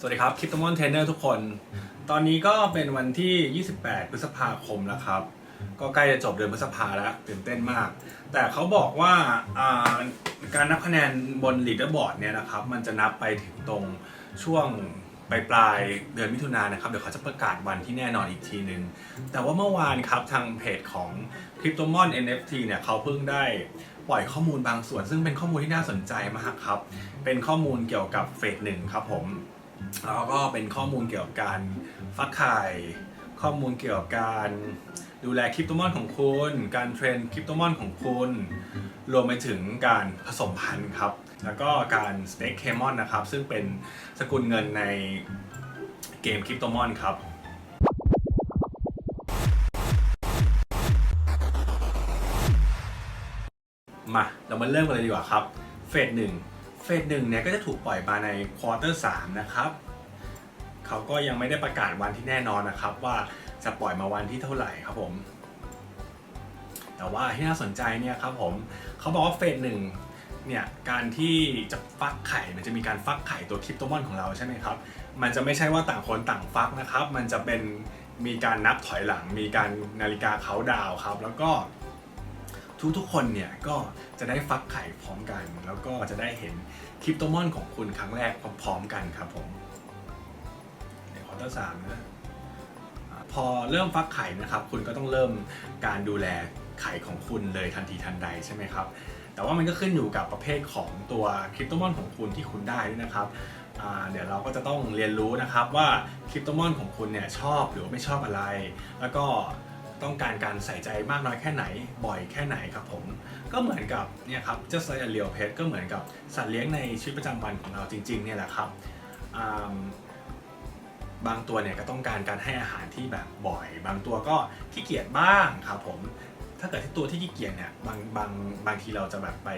สวัสดีครับคริปโตมอนเทรนเนอร์ทุกคน ตอนนี้ก็เป็นวันที่ 28 พฤษภาคมแล้วครับ ก็ใกล้จะจบเดือนพฤษภาแล้วตื่นเต้นมาก แต่เขาบอกว่าการนับคะแนนบนลีดเดอร์บอร์ดเนี่ยนะครับ มันจะนับไปถึงตรงช่วงปลายปลายเดือนมิถุนายนนะครับ เดี๋ยวเขาจะประกาศวันที่แน่นอนอีกทีนึงแต่ว่าเมื่อวานครับทางเพจของคริปโตมอน NFT เนี่ยเขาเพิ่งได้ปล่อยข้อมูลบางส่วน ซึ่งเป็นข้อมูลที่น่าสนใจมากครับ เป็นข้อมูลเกี่ยวกับเฟสหนึ่งครับผม แล้วก็เป็นข้อมูลเกี่ยวกับการฟักไข่ข้อมูลเกี่ยวกับการดูแลคริปโตมอนของคุณ การเทรนคริปโตมอนของคุณ รวมไปถึงการผสมพันธุ์ครับ แล้วก็การสเต็กเคมอนนะครับ ซึ่งเป็นสกุลเงินในเกมคริปโตมอนครับมาเรามาเริ่มกันเลยดีกว่าครับ เฟสหนึ่ง เฟสหนึ่งเนี่ยก็จะถูกปล่อยมาในควอเตอร์สามนะครับเขาก็ยังไม่ได้ประกาศวันที่แน่นอนนะครับ ว่าจะปล่อยมาวันที่เท่าไหร่ครับผม แต่ว่าที่น่าสนใจเนี่ยครับผมเขาบอกว่าเฟสหนึ่งเนี่ยการที่จะฟักไข่มันจะมีการฟักไข่ตัวคริปโตมอนของเราใช่ไหมครับ มันจะไม่ใช่ว่าต่างคนต่างฟักนะครับ มันจะเป็นมีการนับถอยหลัง มีการนาฬิกาเขาดาวครับ แล้วก็ ทุกๆ คนเนี่ยก็จะได้ฟักไข่พร้อมกัน แล้วก็จะได้เห็นคริปโตมอนของคุณครั้งแรกพร้อมๆกันครับผมในควอเตอร์สามนะพอเริ่มฟักไข่นะครับ คุณก็ต้องเริ่มการดูแลไข่ของคุณเลยทันทีทันใดใช่ไหมครับ แต่ว่ามันก็ขึ้นอยู่กับประเภทของตัวคริปโตมอนของคุณที่คุณได้ด้วยนะครับเดี๋ยวเราก็จะต้องเรียนรู้นะครับว่าคริปโตมอนของคุณเนี่ยชอบหรือไม่ชอบอะไร แล้วก็ ต้องการการใส่ใจมากน้อยแค่ไหนบ่อยแค่ไหนครับผมก็เหมือนกับเนี่ยครับ just like a real pet ก็เหมือนกับสัตว์เลี้ยงในชีวิตประจำวันของเราจริงๆเนี่ยแหละครับบางตัวเนี่ยก็ต้องการการให้อาหารที่แบบบ่อย บางตัวก็ขี้เกียจบ้างครับผมถ้าเกิดที่ตัวที่ขี้เกียจเนี่ยบางบางบางทีเราจะแบบไป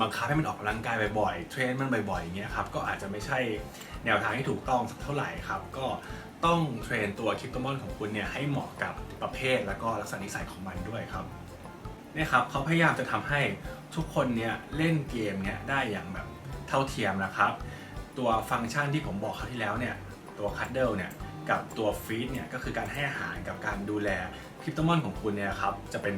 บังคับให้มันออกกำลังกายบ่อยๆเทรนมันบ่อยๆอย่างเงี้ยครับก็อาจจะไม่ใช่แนวทางที่ถูกต้องสักเท่าไหร่ครับ ก็ ต้องเทรนตัวคริปโตมอนของคุณเนี่ยให้เหมาะกับประเภทแล้วก็ลักษณะนิสัยของมันด้วยครับเนี่ยครับเขาพยายามจะทำให้ทุกคนเนี่ยเล่นเกมเนี่ยได้อย่างแบบเท่าเทียมนะครับ ตัวฟังก์ชันที่ผมบอกคราวที่แล้วเนี่ยตัวคั d เดิลเนี่ยกับตัวฟีดเนี่ยก็คือการให้อาหารกับการดูแลคริปโตมอนของคุณเนี่ยครับจะเป็น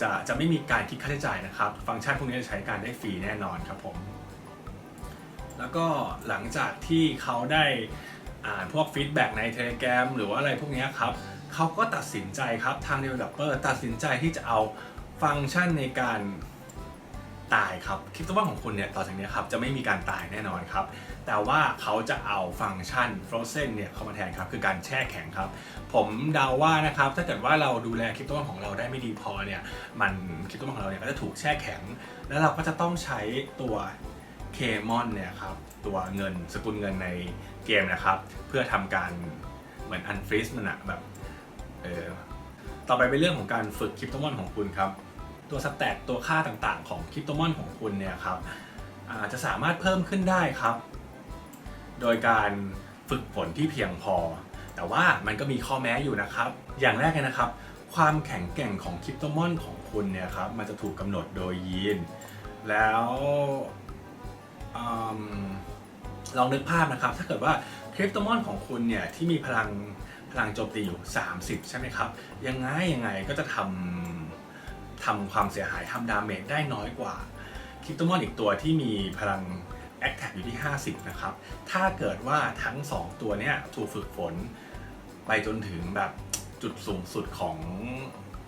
จะจะไม่มีการคิดค่าใช้จ่ายนะครับ ฟังก์ชันพวกนี้จะใช้การได้ฟรีแน่นอนครับผม แล้วก็หลังจากที่เขาได้ อ่านพวกฟีดแบ็กใน Telegram หรือว่าอะไรพวกนี้ครับเขาก็ตัดสินใจครับทาง Developer ตัดสินใจที่จะเอาฟังก์ชันในการตายครับคริปโตมอนของคุณเนี่ยต่อจากนี้ครับจะไม่มีการตายแน่นอนครับ แต่ว่าเขาจะเอาฟังก์ชัน Frozen เนี่ยเข้ามาแทนครับคือการแช่แข็งครับ ผมเดาว่านะครับถ้าเกิดว่าเราดูแลคริปโตมอนของเราได้ไม่ดีพอเนี่ยมันคริปโตมอนของเราเนี่ยก็จะถูกแช่แข็ง แล้วเราก็จะต้องใช้ตัวเคมอนเนี่ยครับตัวเงินสกุลเงินใน เกมนะครับ เพื่อทำการเหมือนอันฟรีซมันอะแบบเออต่อไปเป็นเรื่องของการฝึกคริปโตมอนของคุณครับ ตัวสแตทตัวค่าต่างๆ ของคริปโตมอนของคุณเนี่ยครับอาจะสามารถเพิ่มขึ้นได้ครับ โดยการฝึกฝนที่เพียงพอ แต่ว่ามันก็มีข้อแม้อยู่นะครับ อย่างแรกเลยนะครับ ความแข็งแกร่งของคริปโตมอนของคุณเนี่ยครับมันจะถูกกำหนดโดยยีน แล้ว ลองนึกภาพนะครับ ถ้าเกิดว่าคริปโตมอนของคุณเนี่ยที่มีพลังพลังโจมตีอยู่ 30 ใช่ไหมครับ ยังไงยังไงก็จะทำทำความเสียหายทำดาเมจได้น้อยกว่าคริปโตมอนอีกตัวที่มีพลังแอคแท็กอยู่ที่ 50 นะครับ ถ้าเกิดว่าทั้ง 2 ตัวเนี้ยถูกฝึกฝน ไปจนถึงแบบจุดสูงสุดของ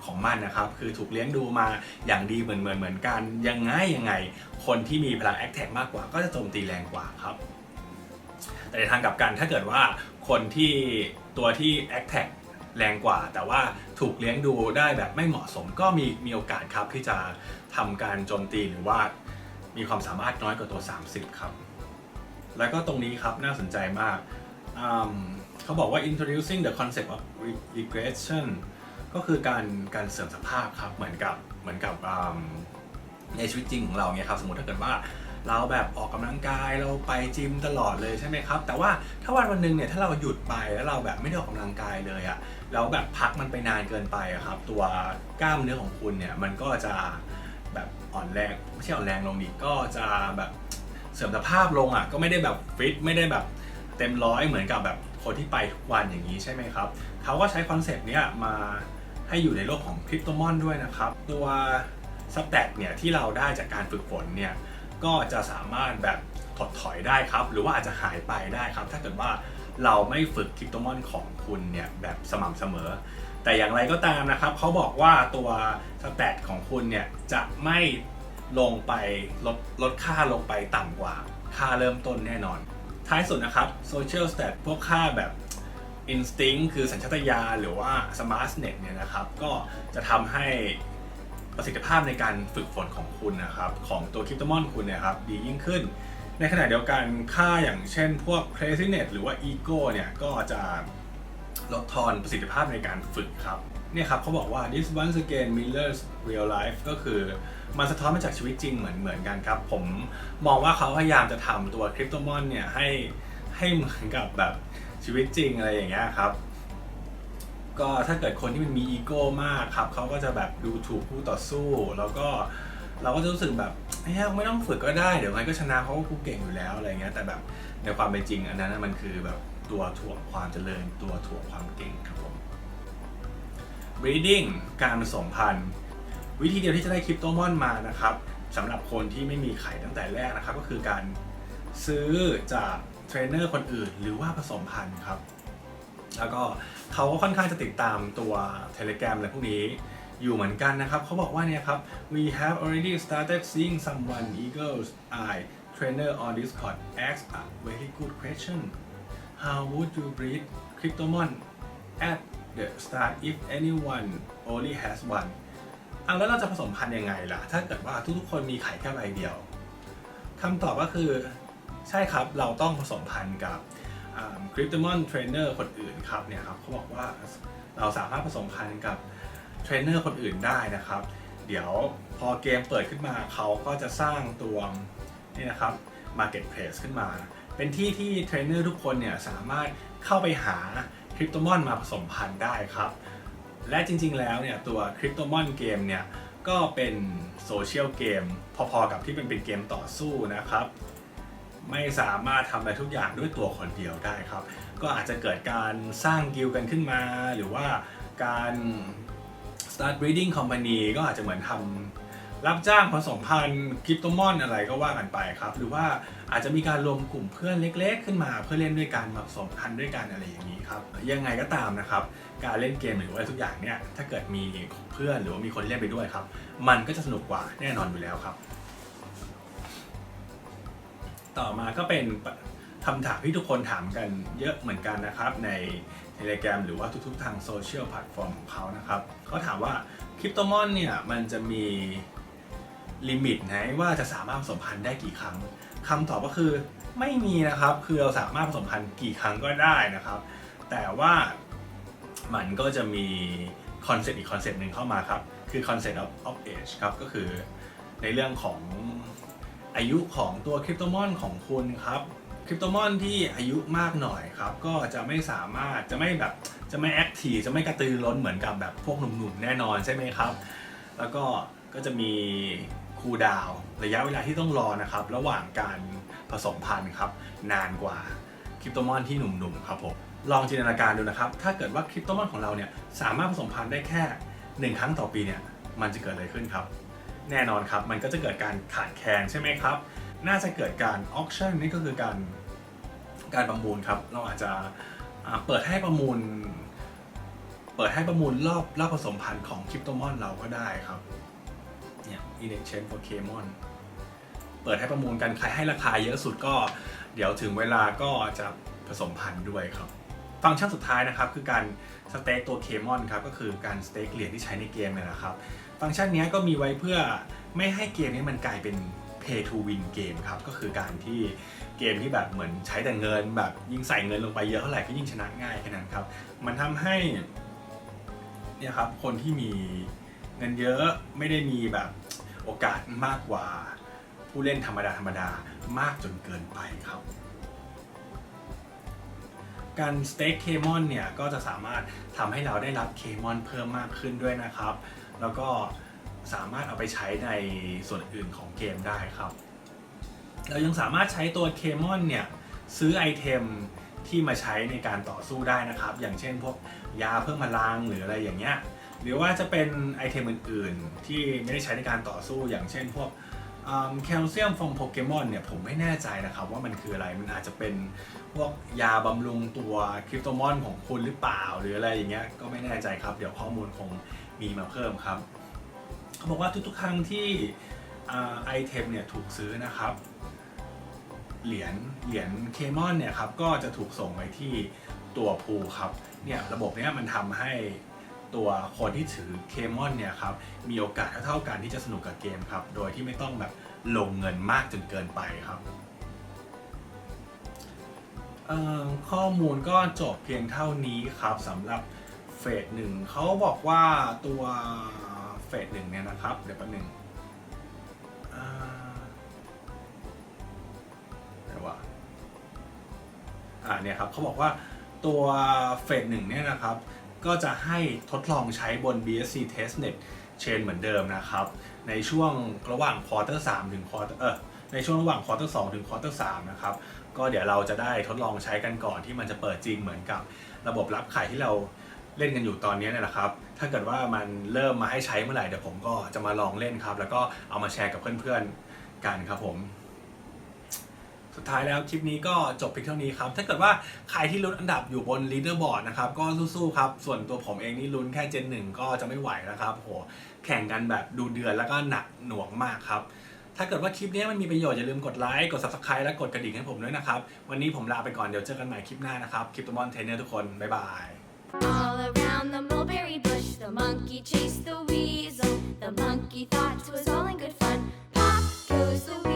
ของมันนะครับ คือถูกเลี้ยงดูมาอย่างดีเหมือนเหมือนเหมือนกัน ยังไงยังไง คนที่มีพลังแอคแท็กมากกว่าก็จะโจมตีแรงกว่าครับ แต่ในทางกลับกันถ้าเกิดว่าคนที่ตัวที่แอคแท็กแรงกว่า แต่ว่าถูกเลี้ยงดูได้แบบไม่เหมาะสมก็มีมีโอกาสครับที่จะทำการโจมตีหรือว่ามีความสามารถน้อยกว่าตัว 30 ครับ แล้วก็ตรงนี้ครับน่าสนใจมาก เขาบอกว่า introducing the concept of re- regression ก็คือการการเสื่อมสภาพครับ เหมือนกับเหมือนกับในชีวิตจริงของเราเนี่ยครับ สมมติถ้าเกิดว่า เราแบบออกกำลังกายเราไปจิมตลอดเลยใช่ไหมครับ แต่ว่าถ้าวันวันหนึ่งเนี่ยถ้าเราหยุดไปแล้วเราแบบไม่ได้ออกกำลังกายเลยอะแล้วแบบพักมันไปนานเกินไปอะครับ ตัวกล้ามเนื้อของคุณเนี่ยมันก็จะแบบอ่อนแรงไม่ใช่อ่อนแรงลงดิก็จะแบบเสื่อมสภาพลงอะก็ไม่ได้แบบฟิตไม่ได้แบบเต็มร้อยเหมือนกับแบบคนที่ไปทุกวันอย่างนี้ใช่ไหมครับเขาก็ใช้คอนเซปต์เนี้ยมาให้อยู่ในโลกของคริปโตมอนด้วยนะครับ ตัวสแต็กเนี่ยที่เราได้จากการฝึกฝนเนี่ย ก็จะสามารถแบบถดถอยได้ครับ หรือว่าอาจจะหายไปได้ครับ ถ้าเกิดว่าเราไม่ฝึกคริปโตมอนของคุณเนี่ยแบบสม่ำเสมอ แต่อย่างไรก็ตามนะครับเขาบอกว่าตัวสแตทของคุณเนี่ยจะไม่ลงไปลดลดค่าลงไปต่ำกว่าค่าเริ่มต้นแน่นอน ท้ายสุดนะครับ Social Stat พวกค่าแบบ Instinct คือสัญชาตญาณหรือว่า Smartnet เนี่ยนะครับ ก็จะทำให้ ประสิทธิภาพในการฝึกฝนของคุณนะครับ ของตัวคริปโตมอนคุณเนะครับดียิ่งขึ้น ในขณะเดียวกันค่าอย่างเช่นพวก Craziness หรือว่า Ego เนี่ยก็จะลดทอนประสิทธิภาพในการฝึกครับเนี่ยครับเขาบอกว่า this once again mirrors real life ก็คือมันสะท้อนมาจากชีวิตจริงเหมือนเหมือนกันครับ ผมมองว่าเขาพยายามจะทำตัวคริปโตมอนเนี่ยให้ให้เหมือนกับแบบชีวิตจริงอะไรอย่างเงี้ยครับ ก็ถ้าเกิดคนที่มันมีอีโก้มากครับเขาก็จะแบบดูถูกผู้ต่อสู้ แล้วก็เราก็จะรู้สึกแบบเฮ้ยไม่ต้องฝึกก็ได้เดี๋ยวไงก็ชนะเขาก็กูเก่งอยู่แล้วอะไรเงี้ยแต่แบบในความเป็นจริง อันนั้นมันคือแบบตัวถ่วงความเจริญ ตัวถ่วงความเก่งครับผม breeding การผสมพันธุ์วิธีเดียวที่จะได้คริปโตมอนมานะครับสำหรับคนที่ไม่มีไข่ตั้งแต่แรกนะครับ ก็คือการซื้อจากเทรนเนอร์คนอื่น หรือว่าผสมพันธุ์ครับ แล้วก็เขาก็ค่อนข้างจะติดตามตัว Telegram อะไรพวกนี้อยู่เหมือนกันนะครับ เขาบอกว่าเนี่ยครับ we have already started seeing someone eagle's eye trainer on Discord ask a very good question how would you breed cryptomon at the start if anyone only has one เอาแล้วเราจะผสมพันธุ์ยังไงล่ะ ถ้าเกิดว่าทุกๆคนมีไข่แค่ใบเดียวคำตอบก็คือใช่ครับเราต้องผสมพันธุ์กับ คริปโตมอนเทรนเนอร์คนอื่นครับเนี่ยครับเขาบอกว่าเราสามารถผสมพันธุ์กับเทรนเนอร์คนอื่นได้นะครับ เดี๋ยวพอเกมเปิดขึ้นมาเขาก็จะสร้างตัวนี่นะครับ Marketplace ขึ้นมา เป็นที่ที่เทรนเนอร์ทุกคนเนี่ยสามารถเข้าไปหาคริปโตมอนมาผสมพันธุ์ได้ครับ และจริงๆแล้วเนี่ยตัวคริปโตมอนเกมเนี่ยก็เป็นโซเชียลเกมพอๆกับที่เป็นเป็นเกมต่อสู้นะครับ ไม่สามารถทำอะไรทุกอย่างด้วยตัวคนเดียวได้ครับ ก็อาจจะเกิดการสร้างกิลกันขึ้นมา หรือว่าการ start breeding company ก็อาจจะเหมือนทำรับจ้างผสมพันธุ์คริปโตมอนอะไรก็ว่ากันไปครับ หรือว่าอาจจะมีการรวมกลุ่มเพื่อนเล็ก ๆ ขึ้นมา เพื่อเล่นด้วยกันผสมพันธุ์ด้วยกันอะไรอย่างนี้ครับ ยังไงก็ตามนะครับ การเล่นเกมหรือว่าทุกอย่างเนี่ยถ้าเกิดมีเพื่อนหรือว่ามีคนเล่นไปด้วยครับ มันก็จะสนุกกว่าแน่นอนอยู่แล้วครับ ต่อมาก็เป็นคำถามที่ทุกคนถามกันเยอะเหมือนกันนะครับ ใน Telegram หรือว่าทุกๆ ทางโซเชียลแพลตฟอร์มของเขานะครับเขาถามว่าคริปโตมอนเนี่ยมันจะมีลิมิตไหนว่าจะสามารถผสมพันธุ์ได้กี่ครั้งคำตอบก็คือไม่มีนะครับ คือเราสามารถผสมพันธุ์กี่ครั้งก็ได้นะครับ แต่ว่ามันก็จะมีคอนเซ็ปต์อีกคอนเซ็ปต์หนึ่งเข้ามาครับ คือ concept of, of age ครับ ก็คือในเรื่องของ อายุของตัวคริปโตมอนของคุณครับคริปโตมอนที่อายุมากหน่อยครับ ก็จะไม่สามารถจะไม่แบบจะไม่แอคทีฟจะไม่กระตือร้นเหมือนกับแบบพวกหนุ่มๆแน่นอนใช่ไหมครับ แล้วก็ก็จะมีคูลดาวระยะเวลาที่ต้องรอนะครับ ระหว่างการผสมพันธุ์ครับ นานกว่าคริปโตมอนที่หนุ่มๆครับผมลองจินตนาการดูนะครับ ถ้าเกิดว่าคริปโตมอนของเราเนี่ยสามารถผสมพันธุ์ได้แค่ 1 ครั้งต่อปีเนี่ยมันจะเกิดอะไรขึ้นครับ แน่นอนครับ มันก็จะเกิดการขาดแคลนใช่ไหมครับ น่าจะเกิดการออ c ชั่นนี่ก็คือการการประมูลครับ เราอาจจะเปิดให้ประมูล เปิดให้ประมูลรอบรอบผสมพันธุ์ของคริปโตมอนเราก็ได้ครับ เนี่ย in exchange for Kmon เปิดให้ประมูลกันใครให้ราคาเยอะสุดก็ เดี๋ยวถึงเวลาก็จะผสมพันธุ์ด้วยครับ ฟังก์ชันสุดท้ายนะครับคือการสเต็กตัวเคมอนครับก็คือการสเต็กเหรียญที่ใช้ในเกมเนี่ยนะครับ ฟังก์ชันนี้ก็มีไว้เพื่อไม่ให้เกมนี้มันกลายเป็น pay to win เกมครับ ก็คือการที่เกมที่แบบเหมือนใช้แต่เงินแบบยิ่งใส่เงินลงไปเยอะเท่าไหร่ก็ยิ่งชนะง่ายแค่นั้นครับ มันทำให้เนี่ยครับคนที่มีเงินเยอะไม่ได้มีแบบโอกาสมากกว่าผู้เล่นธรรมดาธรรมดามากจนเกินไปครับ การสเต็กเคมอนเนี่ยก็จะสามารถทำให้เราได้รับเคมอนเพิ่มมากขึ้นด้วยนะครับ แล้วก็สามารถเอาไปใช้ในส่วนอื่นของเกมได้ครับ เรายังสามารถใช้ตัวเคมอนเนี่ยซื้อไอเทมที่มาใช้ในการต่อสู้ได้นะครับ อย่างเช่นพวกยาเพิ่มพลังหรืออะไรอย่างเงี้ยหรือว่าจะเป็นไอเทมอื่นๆ ที่ไม่ได้ใช้ในการต่อสู้อย่างเช่นพวกแคลเซียมฟองโปเกมอนเนี่ยผมไม่แน่ใจนะครับว่ามันคืออะไรมันอาจจะเป็นพวกยาบำรุงตัวคริปโตมอนของคุณหรือเปล่า หรืออะไรอย่างเงี้ยก็ไม่แน่ใจครับ เดี๋ยวข้อมูลคง มีมาเพิ่มครับ เขาบอกว่าทุกๆ ครั้งที่ไอเทมเนี่ยถูกซื้อนะครับ เหรียญเหรียญเคมอนเนี่ยครับก็จะถูกส่งไปที่ตัวพูครับเนี่ยระบบเนี้ยมันทำให้ตัวคนที่ถือเคมอนเนี่ยครับมีโอกาสเท่าๆกันที่จะสนุกกับเกมครับ โดยที่ไม่ต้องแบบลงเงินมากจนเกินไปครับข้อมูลก็จบเพียงเท่านี้ครับสำหรับ เฟสหนึ่งเขาบอกว่าตัวเฟสหนึ่งเนี่ยนะครับ เดี๋ยวแป๊บหนึงอ่าเดี๋ยวว่าอ่าเนี่ยครับเขาบอกว่าตัวเฟสหนึ่งเนี่ยนะครับ ก็จะให้ทดลองใช้บน BSC Testnet Chain เหมือนเดิมนะครับ ในช่วงระหว่างควอเตอร์3ถึงควอเตอร์เออในช่วงระหว่างควอเตอร์2ถึงควอเตอร์3นะครับ ก็เดี๋ยวเราจะได้ทดลองใช้กันก่อนที่มันจะเปิดจริงเหมือนกับระบบรับขายที่เรา เล่นกันอยู่ตอนนี้เนี่ยแหละครับ ถ้าเกิดว่ามันเริ่มมาให้ใช้เมื่อไหร่เดี๋ยวผมก็จะมาลองเล่นครับ แล้วก็เอามาแชร์กับเพื่อนๆกันครับผมสุดท้ายแล้วคลิปนี้ก็จบเพียงเท่านี้ครับ ถ้าเกิดว่าใครที่ลุ้นอันดับอยู่บนลีดเดอร์บอร์ดนะครับ ก็สู้ๆครับ ส่วนตัวผมเองนี่ลุ้นแค่เจนหนึ่งก็จะไม่ไหวแล้วครับโหแข่งกันแบบดูเดือดแล้วก็หนักหน่วงมากครับ ถ้าเกิดว่าคลิปนี้มันมีประโยชน์อย่าลืมกดไลค์กด subscribe และกดกระดิ่งให้ผมด้วยนะครับ วันนี้ผมลาไปก่อนเดี๋ยวเจอกันใหม่คลิปหน้านะครับคลิปตัวมอนเทรนเนอร์ทุกคนบ๊ายบาย All around the mulberry bush, the monkey chased the weasel. The monkey thought 'twas all in good fun. Pop goes the weasel.